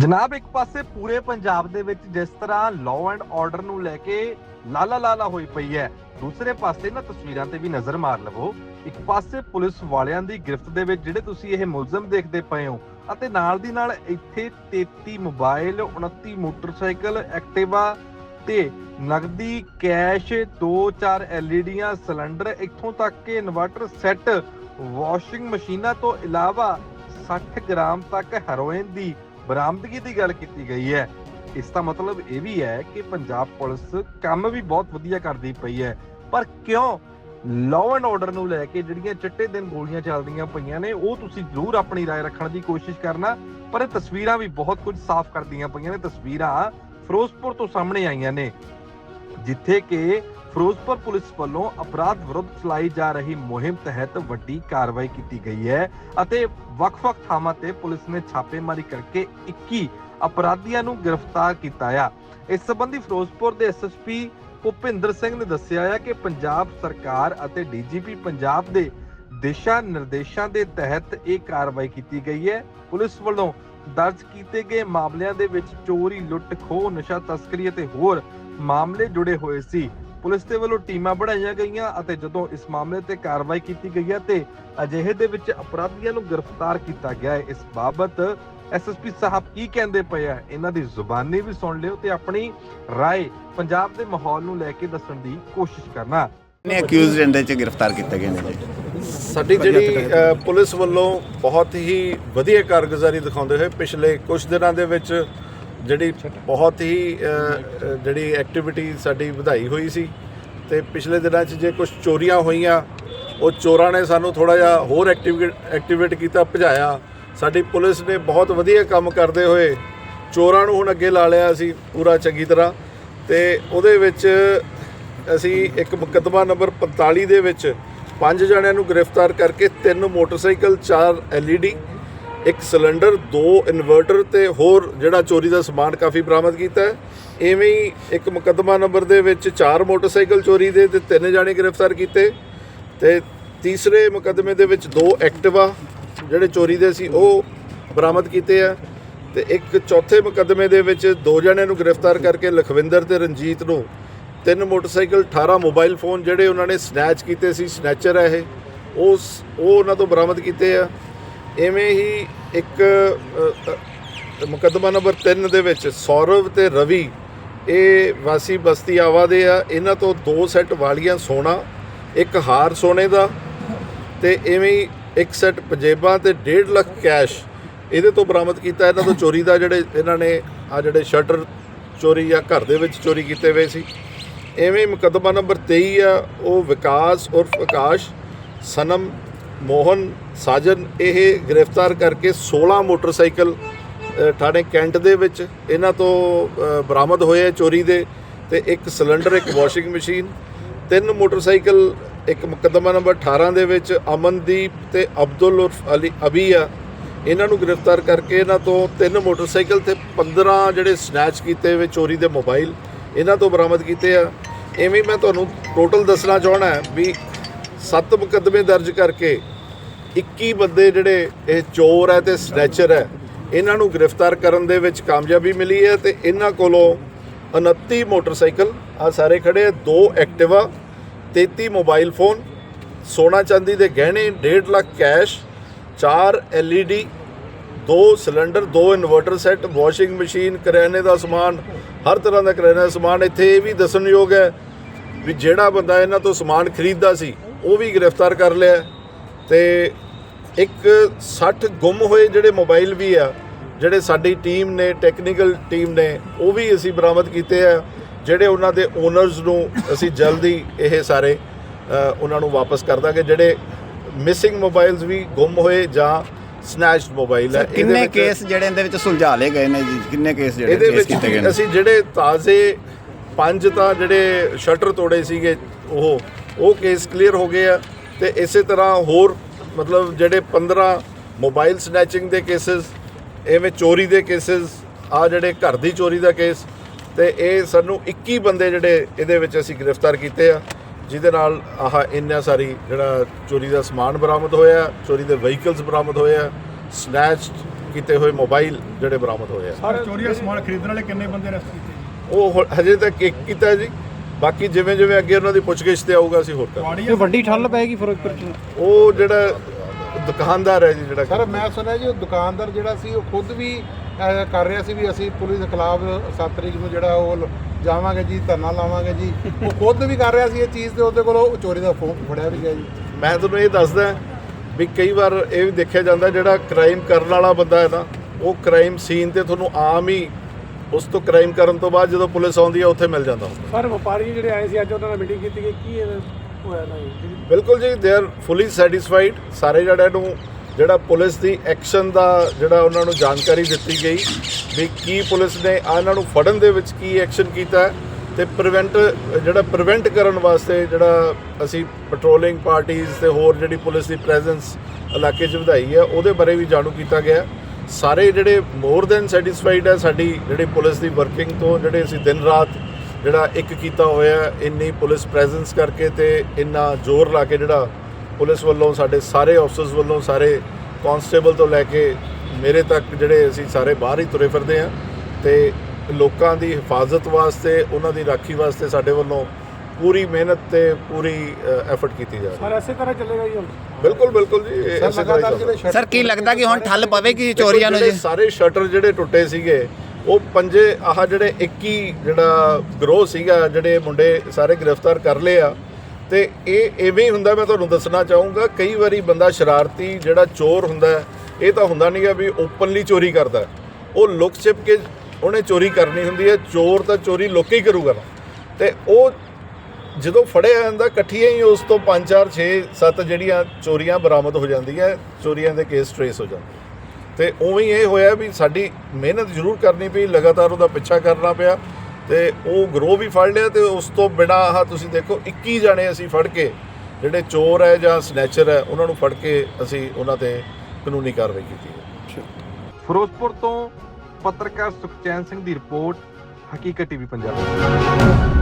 ਜਨਾਬ, ਇੱਕ ਪਾਸੇ ਪੂਰੇ ਪੰਜਾਬ ਦੇ ਵਿੱਚ ਜਿਸ ਤਰ੍ਹਾਂ ਲਾਅ ਐਂਡ ਆਰਡਰ ਨੂੰ ਲੈ ਕੇ ਲਾਲਾ ਲਾਲਾ ਹੋਈ ਪਈ ਹੈ, ਦੂਸਰੇ ਪਾਸੇ ਨਾ ਤਸਵੀਰਾਂ ਤੇ ਵੀ ਨਜ਼ਰ ਮਾਰ ਲਵੋ। ਇੱਕ ਪਾਸੇ ਪੁਲਿਸ ਵਾਲਿਆਂ ਦੀ ਗ੍ਰਿਫਤ ਦੇ ਵਿੱਚ ਜਿਹੜੇ ਤੁਸੀਂ ਇਹ ਮੁਲਜ਼ਮ ਦੇਖਦੇ ਪਏ ਹੋ, ਅਤੇ ਨਾਲ ਦੀ ਨਾਲ ਇੱਥੇ 33 ਮੋਬਾਈਲ 29 ਮੋਟਰਸਾਈਕਲ ਐਕਟਿਵਾ ਤੇ ਨਗਦੀ ਕੈਸ਼ 2-4 ਐਲਈਡੀਆਂ, ਸਿਲੰਡਰ, ਇੱਥੋਂ ਤੱਕ ਕਿ ਇਨਵਰਟਰ ਸੈੱਟ, ਵਾਸ਼ਿੰਗ ਮਸ਼ੀਨਾਂ ਤੋਂ ਇਲਾਵਾ 60 ਗ੍ਰਾਮ ਤੱਕ ਹੈਰੋਇਨ ਦੀ ਬਰਾਮਦਗੀ ਦੀ ਗੱਲ ਕੀਤੀ ਗਈ ਹੈ ਇਸ ਦਾ ਮਤਲਬ ਇਹ ਵੀ ਹੈ ਕਿ ਪੰਜਾਬ ਪੁਲਿਸ ਕੰਮ ਵੀ ਬਹੁਤ ਵਧੀਆ ਕਰਦੀ ਪਈ ਹੈ ਪਰ ਕਿਉਂ ਲਾਅ ਐਂਡ ਆਰਡਰ ਨੂੰ ਲੈ ਕੇ ਜਿਹੜੀਆਂ ਚਿੱਟੇ ਦਿਨ ਗੋਲੀਆਂ ਚੱਲਦੀਆਂ ਪਈਆਂ ਨੇ ਉਹ ਤੁਸੀਂ ਜ਼ਰੂਰ ਆਪਣੀ رائے ਰੱਖਣ ਦੀ ਕੋਸ਼ਿਸ਼ ਕਰਨਾ ਪਰ ਇਹ ਤਸਵੀਰਾਂ ਵੀ ਬਹੁਤ ਕੁਝ ਸਾਫ਼ ਕਰਦੀਆਂ ਪਈਆਂ ਨੇ ਤਸਵੀਰਾਂ ਫਿਰੋਜ਼ਪੁਰ ਤੋਂ ਸਾਹਮਣੇ ਆਈਆਂ ਨੇ ਜਿੱਥੇ ਕਿ ਫਿਰੋਜ਼ਪੁਰ ਪੁਲਿਸ ਵੱਲੋਂ ਅਪਰਾਧ ਵਿਰੁੱਧ ਚਲਾਈ ਜਾ ਰਹੀ ਮੁਹਿੰਮ ਤਹਿਤ ਵੱਡੀ ਕਾਰਵਾਈ ਕੀਤੀ ਗਈ ਹੈ ਅਤੇ ਵੱਖ-ਵੱਖ ਥਾਵਾਂ ਤੇ ਪੁਲਿਸ ਨੇ ਛਾਪੇਮਾਰੀ ਕਰਕੇ 21 ਅਪਰਾਧੀਆਂ ਨੂੰ ਗ੍ਰਿਫਤਾਰ ਕੀਤਾ ਆ। ਇਸ ਸੰਬੰਧੀ ਫਿਰੋਜ਼ਪੁਰ ਦੇ ਐਸਐਸਪੀ ਭੁਪਿੰਦਰ ਸਿੰਘ ਨੇ ਦੱਸਿਆ ਹੈ ਕਿ ਪੰਜਾਬ ਸਰਕਾਰ ਅਤੇ ਡੀਜੀਪੀ ਪੰਜਾਬ ਦੇ ਦਿਸ਼ਾ ਨਿਰਦੇਸ਼ਾਂ ਦੇ ਤਹਿਤ ਇਹ ਕਾਰਵਾਈ ਕੀਤੀ ਗਈ ਹੈ। ਪੁਲਿਸ ਵੱਲੋਂ ਦਰਜ ਕੀਤੇ ਗਏ ਮਾਮਲਿਆਂ ਦੇ ਵਿੱਚ ਚੋਰੀ ਲੁੱਟ ਖੋਹ ਨਸ਼ਾ ਤਸਕਰੀ ਅਤੇ ਹੋਰ ਮਾਮਲੇ ਜੁੜੇ ਹੋਏ ਸੀ। ਪੁਲਿਸ ਦੇ ਵੱਲੋਂ ਟੀਮਾਂ ਬਣਾਈਆਂ ਗਈਆਂ ਅਤੇ ਜਦੋਂ ਇਸ ਮਾਮਲੇ ਤੇ ਕਾਰਵਾਈ ਕੀਤੀ ਗਈ ਹੈ ਤੇ ਅਜਿਹੇ ਦੇ ਵਿੱਚ ਅਪਰਾਧੀਆਂ ਨੂੰ ਗ੍ਰਿਫਤਾਰ ਕੀਤਾ ਗਿਆ ਹੈ ਇਸ ਬਾਬਤ ਐਸਐਸਪੀ ਸਾਹਿਬ ਕੀ ਕਹਿੰਦੇ ਪਏ ਆ ਇਹਨਾਂ ਦੀ ਜ਼ੁਬਾਨੀ ਵੀ ਸੁਣ ਲਿਓ ਤੇ ਆਪਣੀ رائے ਪੰਜਾਬ ਦੇ ਮਾਹੌਲ ਨੂੰ ਲੈ ਕੇ ਦੱਸਣ ਦੀ ਕੋਸ਼ਿਸ਼ ਕਰਨਾ ਨੇ ਅਕਿਊਜ਼ਡ ਇਹਦੇ ਚ ਗ੍ਰਿਫਤਾਰ ਕੀਤੇ ਗਏ ਨੇ ਜੀ ਸਾਡੀ ਜਿਹੜੀ ਅ, ਪੁਲਿਸ ਵੱਲੋਂ ਬਹੁਤ ਹੀ ਵਧੀਆ ਕਾਰਗੁਜ਼ਾਰੀ ਦਿਖਾਉਂਦੇ ਹੋਏ ਪਿਛਲੇ ਕੁਝ ਦਿਨਾਂ ਦੇ ਵਿੱਚ ਜਿਹੜੀ ਬਹੁਤ ਹੀ ਜਿਹੜੀ ਐਕਟੀਵਿਟੀ ਸਾਡੀ ਵਧਾਈ ਹੋਈ ਸੀ ਤੇ ਪਿਛਲੇ ਦਿਨਾਂ 'ਚ ਜੇ ਕੁਝ ਚੋਰੀਆਂ ਹੋਈਆਂ, ਉਹ ਚੋਰਾਂ ਨੇ ਸਾਨੂੰ ਥੋੜਾ ਜਿਹਾ ਹੋਰ ਐਕਟੀਵੇਟ ਐਕਟੀਵੇਟ ਕੀਤਾ, ਭਜਾਇਆ। ਸਾਡੀ ਪੁਲਿਸ ਨੇ ਬਹੁਤ ਵਧੀਆ ਕੰਮ ਕਰਦੇ ਹੋਏ ਚੋਰਾਂ ਨੂੰ ਹੁਣ ਅੱਗੇ ਲਾ ਲਿਆ ਅਸੀਂ ਪੂਰਾ ਚੰਗੀ ਤਰ੍ਹਾਂ ਤੇ ਉਹਦੇ ਵਿੱਚ ਅਸੀਂ ਇੱਕ ਮੁਕੱਦਮਾ ਨੰਬਰ 45 ਦੇ ਵਿੱਚ ਪੰਜ ਜਣਿਆਂ ਨੂੰ ਗ੍ਰਿਫਤਾਰ ਕਰਕੇ ਤਿੰਨ ਮੋਟਰਸਾਈਕਲ, ਚਾਰ ਐਲਈਡੀ ਇੱਕ ਸਿਲੰਡਰ, ਦੋ ਇਨਵਰਟਰ ਤੇ ਹੋਰ ਜਿਹੜਾ ਚੋਰੀ ਦਾ ਸਮਾਨ ਕਾਫੀ ਬਰਾਮਦ ਕੀਤਾ ਹੈ। ਐਵੇਂ ਹੀ ਇੱਕ ਮੁਕੱਦਮਾ ਨੰਬਰ ਦੇ ਵਿੱਚ ਚਾਰ ਮੋਟਰਸਾਈਕਲ ਚੋਰੀ ਦੇ ਤੇ ਤਿੰਨ ਜਣੇ ਗ੍ਰਿਫਤਾਰ ਕੀਤੇ ਤੇ ਤੀਸਰੇ ਮੁਕੱਦਮੇ ਦੇ ਵਿੱਚ ਦੋ ਐਕਟਿਵਾ ਜਿਹੜੇ ਚੋਰੀ ਦੇ ਸੀ, ਉਹ ਬਰਾਮਦ ਕੀਤੇ ਆ ਤੇ ਇੱਕ ਚੌਥੇ ਮੁਕੱਦਮੇ ਦੇ ਵਿੱਚ ਦੋ ਜਣਿਆਂ ਨੂੰ ਗ੍ਰਿਫਤਾਰ ਕਰਕੇ ਲਖਵਿੰਦਰ ਤੇ ਰਣਜੀਤ ਨੂੰ ਤਿੰਨ ਮੋਟਰਸਾਈਕਲ 18 ਮੋਬਾਈਲ ਫੋਨ ਜਿਹੜੇ ਉਹਨਾਂ ਨੇ ਸਨੈਚ ਕੀਤੇ ਸੀ ਸਨੈਚਰ ਹੈ ਇਹ। ਉਸ ਉਹ ਉਹਨਾਂ ਤੋਂ ਬਰਾਮਦ ਕੀਤੇ ਆ। ਐਵੇਂ ਹੀ ਇੱਕ ਮੁਕੱਦਮਾ ਨੰਬਰ 3 ਦੇ ਵਿੱਚ ਸੌਰਵ ਤੇ ਰਵੀ, ਇਹ ਵਾਸੀ ਬਸਤੀ ਆਵਾ ਦੇ ਆ। ਇਹਨਾਂ ਤੋਂ ਦੋ ਸੈੱਟ ਵਾਲੀਆਂ ਸੋਨਾ, ਇੱਕ ਹਾਰ ਸੋਨੇ ਦਾ ਤੇ ਐਵੇਂ ਹੀ ਇੱਕ ਸੈੱਟ ਪੰਜੇਬਾਂ ਤੇ 1.5 ਲੱਖ ਕੈਸ਼ ਇਹਦੇ ਤੋਂ ਬਰਾਮਦ ਕੀਤਾ। ਇਹਨਾਂ ਤੋਂ ਚੋਰੀ ਦਾ ਜਿਹੜੇ, ਇਹਨਾਂ ਨੇ ਆ ਜਿਹੜੇ ਸ਼ਟਰ ਚੋਰੀ ਜਾਂ ਘਰ ਦੇ ਵਿੱਚ ਚੋਰੀ ਕੀਤੇ ਹੋਏ ਸੀ। ਐਵੇਂ ਮੁਕੱਦਮਾ ਨੰਬਰ 23 ਆ, ਉਹ ਵਿਕਾਸ ਉਰਫ ਆਕਾਸ਼ ਸਨਮ ਮੋਹਨ ਸਾਜਨ ਇਹ ਗ੍ਰਿਫਤਾਰ ਕਰਕੇ 16 ਮੋਟਰਸਾਈਕਲ ਥਾਣੇ ਕੈਂਟ ਦੇ ਵਿੱਚ ਇਹਨਾਂ ਤੋਂ ਬਰਾਮਦ ਹੋਏ ਚੋਰੀ ਦੇ ਤੇ ਇੱਕ ਸਿਲੰਡਰ, ਇੱਕ ਵਾਸ਼ਿੰਗ ਮਸ਼ੀਨ, ਤਿੰਨ ਮੋਟਰਸਾਈਕਲ, ਇੱਕ ਮੁਕੱਦਮਾ ਨੰਬਰ 18 ਦੇ ਵਿੱਚ ਅਮਨਦੀਪ ਤੇ ਅਬਦੁਲ ਉਰਫ ਅਲੀ ਅਬੀ ਆ। ਇਹਨਾਂ ਨੂੰ ਗ੍ਰਿਫਤਾਰ ਕਰਕੇ ਇਹਨਾਂ ਤੋਂ ਤਿੰਨ ਮੋਟਰਸਾਈਕਲ ਤੇ 15 ਜਿਹੜੇ ਸਨੈਚ ਕੀਤੇ ਹੋਏ ਚੋਰੀ ਦੇ ਮੋਬਾਈਲ ਇਹਨਾਂ ਤੋਂ ਬਰਾਮਦ ਕੀਤੇ ਆ। ਐਵੇਂ ਮੈਂ ਤੁਹਾਨੂੰ ਟੋਟਲ ਦੱਸਣਾ ਚਾਹਣਾ ਵੀ ਸੱਤ ਮੁਕੱਦਮੇ ਦਰਜ ਕਰਕੇ 21 ਬੰਦੇ ਜਿਹੜੇ ਇਹ ਚੋਰ ਹੈ ਤੇ ਸਨੈਚਰ ਹੈ, ਇਹਨਾਂ ਨੂੰ ਗ੍ਰਿਫਤਾਰ ਕਰਨ ਦੇ ਵਿੱਚ ਕਾਮਯਾਬੀ ਮਿਲੀ ਹੈ ਤੇ ਇਹਨਾਂ ਕੋਲੋਂ 29 ਮੋਟਰਸਾਈਕਲ ਆ ਸਾਰੇ ਖੜੇ ਆ ਦੋ ਐਕਟਿਵਾ 33 ਮੋਬਾਈਲ ਫੋਨ, ਸੋਨਾ ਚਾਂਦੀ ਦੇ ਗਹਿਣੇ 1.5 ਲੱਖ ਕੈਸ਼ 4 LED ਦੋ ਸਿਲੰਡਰ, ਦੋ ਇਨਵਰਟਰ ਸੈੱਟ, ਵਾਸ਼ਿੰਗ ਮਸ਼ੀਨ, ਕਰਿਆਨੇ ਦਾ ਸਮਾਨ, ਹਰ ਤਰ੍ਹਾਂ ਦਾ ਕਰਿਆਨੇ ਦਾ ਸਮਾਨ। ਇੱਥੇ ਇਹ ਵੀ ਦੱਸਣਯੋਗ ਹੈ ਵੀ ਜਿਹੜਾ ਬੰਦਾ ਇਹਨਾਂ ਤੋਂ ਸਮਾਨ ਖਰੀਦਦਾ ਸੀ ਉਹ ਵੀ ਗ੍ਰਿਫਤਾਰ ਕਰ ਲਿਆ। ਤੇ ਇੱਕ 60 ਗੁੰਮ ਹੋਏ ਜਿਹੜੇ ਮੋਬਾਈਲ ਵੀ ਆ ਜਿਹੜੇ ਸਾਡੀ ਟੀਮ ਨੇ ਟੈਕਨੀਕਲ ਟੀਮ ਨੇ ਉਹ ਵੀ ਅਸੀਂ ਬਰਾਮਦ ਕੀਤੇ ਆ ਜਿਹੜੇ ਉਹਨਾਂ ਦੇ ਓਨਰਸ ਨੂੰ ਅਸੀਂ ਜਲਦੀ ਇਹ ਸਾਰੇ ਉਹਨਾਂ ਨੂੰ ਵਾਪਸ ਕਰ ਦਾਂਗੇ ਜਿਹੜੇ ਮਿਸਿੰਗ ਮੋਬਾਈਲਸ ਵੀ ਗੁੰਮ ਹੋਏ ਜਾਂ ਸਨੈਚਡ ਮੋਬਾਈਲ ਹੈ ਕਿੰਨੇ ਕੇਸ ਜਿਹੜੇ ਇਹਦੇ ਵਿੱਚ ਸੁਲਝਾ ਲਏ ਗਏ ਨੇ ਜੀ ਕਿੰਨੇ ਕੇਸ ਜਿਹੜੇ ਇਹਦੇ ਕੇਸ ਵਿੱਚ ਕੀਤੇ ਗਏ ਨੇ ਅਸੀਂ ਜਿਹੜੇ ਤਾਜ਼ੇ ਪੰਜ ਤਾਂ ਜਿਹੜੇ ਸ਼ਟਰ ਤੋੜੇ ਸੀਗੇ ਉਹ ਉਹ ਕੇਸ ਕਲੀਅਰ ਹੋ ਗਏ ਆ ਤੇ ਇਸੇ ਤਰ੍ਹਾਂ ਹੋਰ ਮਤਲਬ ਜਿਹੜੇ 15 ਮੋਬਾਈਲ ਸਨੈਚਿੰਗ ਦੇ ਕੇਸਸ ਐਵੇਂ ਚੋਰੀ ਦੇ ਕੇਸਸ ਆ ਜਿਹੜੇ ਘਰ ਦੀ ਚੋਰੀ ਦਾ ਕੇਸ ਤੇ ਇਹ ਸਾਨੂੰ 21 ਬੰਦੇ ਜਿਹੜੇ ਇਹਦੇ ਵਿੱਚ ਅਸੀਂ ਗ੍ਰਿਫਤਾਰ ਕੀਤੇ ਆ ਜਿਹਦੇ ਨਾਲ ਆਹ ਇੰਨਾ ਸਾਰੀ ਜਿਹੜਾ ਚੋਰੀ ਦਾ ਸਮਾਨ ਬਰਾਮਦ ਹੋਇਆ ਚੋਰੀ ਦੇ ਵਹੀਕਲਸ ਬਰਾਮਦ ਹੋਏ ਆ ਸਨੈਚ ਕੀਤੇ ਹੋਏ ਮੋਬਾਈਲ ਜਿਹੜੇ ਬਰਾਮਦ ਹੋਏ ਆ। ਸਰ ਚੋਰੀ ਦਾ ਸਮਾਨ ਖਰੀਦਣ ਵਾਲੇ ਕਿੰਨੇ ਬੰਦੇ ਅਰੈਸਟ ਕੀਤੇ? ਉਹ ਹਜੇ ਤੱਕ ਇੱਕ ਕੀਤਾ ਜੀ। ਬਾਕੀ ਜਿਵੇਂ ਜਿਵੇਂ ਅੱਗੇ ਉਹਨਾਂ ਦੀ ਪੁੱਛਗਿੱਛ ਤੇ ਆਊਗਾ ਅਸੀਂ ਹੋਰ ਕਰਾਂਗੇ ਵਾੜੀਆ ਵੱਡੀ ਠੱਲ ਪੈਗੀ ਫਿਰੋਜ਼ਪੁਰ ਚ? ਉਹ ਜਿਹੜਾ ਦੁਕਾਨਦਾਰ ਹੈ ਜੀ ਜਿਹੜਾ ਸਰ ਮੈਂ ਸੁਣਿਆ ਜੀ ਉਹ ਦੁਕਾਨਦਾਰ ਜਿਹੜਾ ਸੀ ਉਹ ਖੁਦ ਵੀ ਕਰ ਰਿਹਾ ਸੀ ਵੀ ਅਸੀਂ ਪੁਲਿਸ ਦੇ ਖਿਲਾਫ 7 ਤਰੀਕ ਨੂੰ ਜਿਹੜਾ ਉਹ ਜਾਵਾਂਗੇ ਜੀ ਧਰਨਾ ਲਾਵਾਂਗੇ ਜੀ। ਉਹ ਖੁਦ ਵੀ ਕਰ ਰਿਹਾ ਸੀ ਇਹ ਚੀਜ਼ ਤੇ ਉਹਦੇ ਕੋਲੋਂ ਚੋਰੀ ਦਾ ਫੋਨ ਫੜਿਆ ਵੀ ਗਿਆ ਜੀ। ਮੈਂ ਤੁਹਾਨੂੰ ਇਹ ਦੱਸਦਾ ਵੀ ਕਈ ਵਾਰ ਇਹ ਵੀ ਦੇਖਿਆ ਜਾਂਦਾ ਜਿਹੜਾ ਕ੍ਰਾਈਮ ਕਰਨ ਵਾਲਾ ਬੰਦਾ ਹੈ ਨਾ ਉਹ ਕ੍ਰਾਈਮ ਸੀਨ ਤੇ ਤੁਹਾਨੂੰ ਆਮ ਹੀ ਉਸ ਤੋਂ ਕ੍ਰਾਈਮ ਕਰਨ ਤੋਂ ਬਾਅਦ ਜਦੋਂ ਪੁਲਿਸ ਆਉਂਦੀ ਹੈ ਉੱਥੇ ਮਿਲ ਜਾਂਦਾ ਹੁੰਦਾ। ਸਰ ਵਪਾਰੀ ਜਿਹੜੇ ਆਏ ਸੀ ਅੱਜ ਉਹਨਾਂ ਨਾਲ ਮੀਟਿੰਗ ਕੀਤੀ ਗਈ ਕੀ ਹੋਇਆ ਨਾ ਜੀ? ਬਿਲਕੁਲ ਜੀ ਦੇ ਆਰ ਫੁੱਲੀ ਸੈਟੀਸਫਾਈਡ ਸਾਰੇ ਜੜਿਆਂ ਨੂੰ ਜਿਹੜਾ ਪੁਲਿਸ ਦੀ ਐਕਸ਼ਨ ਦਾ ਜਿਹੜਾ ਉਹਨਾਂ ਨੂੰ ਜਾਣਕਾਰੀ ਦਿੱਤੀ ਗਈ ਵੀ ਕੀ ਪੁਲਿਸ ਨੇ ਆ ਇਹਨਾਂ ਨੂੰ ਫੜਨ ਦੇ ਵਿੱਚ ਕੀ ਐਕਸ਼ਨ ਕੀਤਾ ਹੈ ਤੇ ਪ੍ਰੀਵੈਂਟ ਜਿਹੜਾ ਪ੍ਰੀਵੈਂਟ ਕਰਨ ਵਾਸਤੇ ਜਿਹੜਾ ਅਸੀਂ ਪੈਟਰੋਲਿੰਗ ਪਾਰਟੀਆਂ ਤੇ ਹੋਰ ਜਿਹੜੀ ਪੁਲਿਸ ਦੀ ਪ੍ਰੈਜ਼ੈਂਸ ਇਲਾਕੇ 'ਚ ਵਧਾਈ ਹੈ ਉਹਦੇ ਬਾਰੇ ਵੀ ਜਾਣੂ ਕੀਤਾ ਗਿਆ। ਸਾਰੇ ਜਿਹੜੇ ਮੋਰ ਦੈਨ ਸੈਟੀਸਫਾਈਡ ਹੈ ਸਾਡੀ ਜਿਹੜੀ ਪੁਲਿਸ ਦੀ ਵਰਕਿੰਗ ਤੋਂ, ਜਿਹੜੇ ਅਸੀਂ ਦਿਨ ਰਾਤ ਜਿਹੜਾ ਇੱਕ ਕੀਤਾ ਹੋਇਆ, ਇੰਨੀ ਪੁਲਿਸ ਪ੍ਰੈਜ਼ੈਂਸ ਕਰਕੇ ਤੇ ਇੰਨਾ ਜ਼ੋਰ ਲਾ ਕੇ ਜਿਹੜਾ ਪੁਲਿਸ ਵੱਲੋਂ ਸਾਡੇ ਸਾਰੇ ਆਫਸਰਸ ਵੱਲੋਂ ਸਾਰੇ ਕਾਂਸਟੇਬਲ ਤੋਂ ਲੈ ਕੇ ਮੇਰੇ ਤੱਕ ਜਿਹੜੇ ਅਸੀਂ ਸਾਰੇ ਬਾਹਰ ਹੀ ਤੁਰੇ ਫਿਰਦੇ ਆ ਤੇ ਲੋਕਾਂ ਦੀ ਹਿਫਾਜ਼ਤ ਵਾਸਤੇ, ਉਹਨਾਂ ਦੀ ਰਾਖੀ ਵਾਸਤੇ ਸਾਡੇ ਵੱਲੋਂ ਪੂਰੀ ਮਿਹਨਤ ਤੇ ਪੂਰੀ ਐਫਰਟ ਕੀਤੀ ਜਾ ਰਹੀ ਹੈ ਸਰ ਐਸੇ ਤਰ੍ਹਾਂ ਚੱਲੇਗਾ ਜੀ ਹੁਣ ਬਿਲਕੁਲ ਬਿਲਕੁਲ ਜੀ ਸਰ ਤਰ੍ਹਾਂ ਹੀ ਕੀ ਲੱਗਦਾ ਕਿ ਹੁਣ ਠੱਲ ਪਵੇਗੀ ਚੋਰੀਆਂ ਨੂੰ ਜਿਹੜੇ ਜੀ ਸਾਰੇ ਸ਼ਟਰ ਜਿਹੜੇ ਟੁੱਟੇ ਸੀਗੇ ਉਹ ਪੰਜੇ ਆਹ ਜਿਹੜੇ 21 ਜਿਹੜਾ ਗਰੋਹ ਸੀਗਾ ਜਿਹੜੇ ਮੁੰਡੇ ਸਾਰੇ ਗ੍ਰਿਫਤਾਰ ਕਰ ਲਏ ਆ ਤੇ ਇਹ ਐਵੇਂ ਹੀ ਹੁੰਦਾ ਮੈਂ ਤੁਹਾਨੂੰ ਦੱਸਣਾ ਚਾਹੂੰਗਾ ਕਈ ਵਾਰੀ ਬੰਦਾ ਸ਼ਰਾਰਤੀ ਜਿਹੜਾ ਚੋਰ ਹੁੰਦਾ ਇਹ ਤਾਂ ਹੁੰਦਾ ਨਹੀਂਗਾ ਵੀ ਓਪਨਲੀ ਚੋਰੀ ਕਰਦਾ। ਉਹ ਲੁਕ ਛਿਪ ਕੇ ਉਹਨੇ ਚੋਰੀ ਕਰਨੀ ਹੁੰਦੀ ਹੈ ਚੋਰ ਤਾਂ ਚੋਰੀ ਲੁੱਕ ਹੀ ਕਰੂਗਾ। ਤੇ ਉਹ ਜਦੋਂ ਫੜਿਆ ਜਾਂਦਾ, ਇਕੱਠੀਆਂ ਹੀ ਉਸ ਤੋਂ 5 4 6 7 ਜਿਹੜੀਆਂ ਚੋਰੀਆਂ ਬਰਾਮਦ ਹੋ ਜਾਂਦੀਆਂ, ਚੋਰੀਆਂ ਦੇ ਕੇਸ ਟ੍ਰੇਸ ਹੋ ਜਾਂਦੇ। ਤੇ ਉਵੇਂ ਹੀ ਇਹ ਹੋਇਆ ਵੀ ਸਾਡੀ ਮਿਹਨਤ ਜ਼ਰੂਰ ਕਰਨੀ ਪਈ, ਲਗਾਤਾਰ ਉਹਦਾ ਪਿੱਛਾ ਕਰਨਾ ਪਿਆ ਤੇ ਉਹ ਗਰੋ ਵੀ ਫੜ ਲਿਆ ਤੇ ਉਸ ਤੋਂ ਬਿਨਾ ਆਹ ਤੁਸੀਂ ਦੇਖੋ 21 ਜਣੇ ਅਸੀਂ ਫੜ ਕੇ, ਜਿਹੜੇ ਚੋਰ ਹੈ ਜਾਂ ਸਨੈਚਰ ਹੈ, ਉਹਨਾਂ ਨੂੰ ਫੜ ਕੇ ਅਸੀਂ ਉਹਨਾਂ ਤੇ ਕਾਨੂੰਨੀ ਕਾਰਵਾਈ ਕੀਤੀ ਹੈ। ਫਿਰੋਜ਼ਪੁਰ ਤੋਂ ਪੱਤਰਕਾਰ ਸੁਖਚੈਨ ਸਿੰਘ ਦੀ ਰਿਪੋਰਟ, ਹਕੀਕਤ ਟੀਵੀ ਪੰਜਾਬ।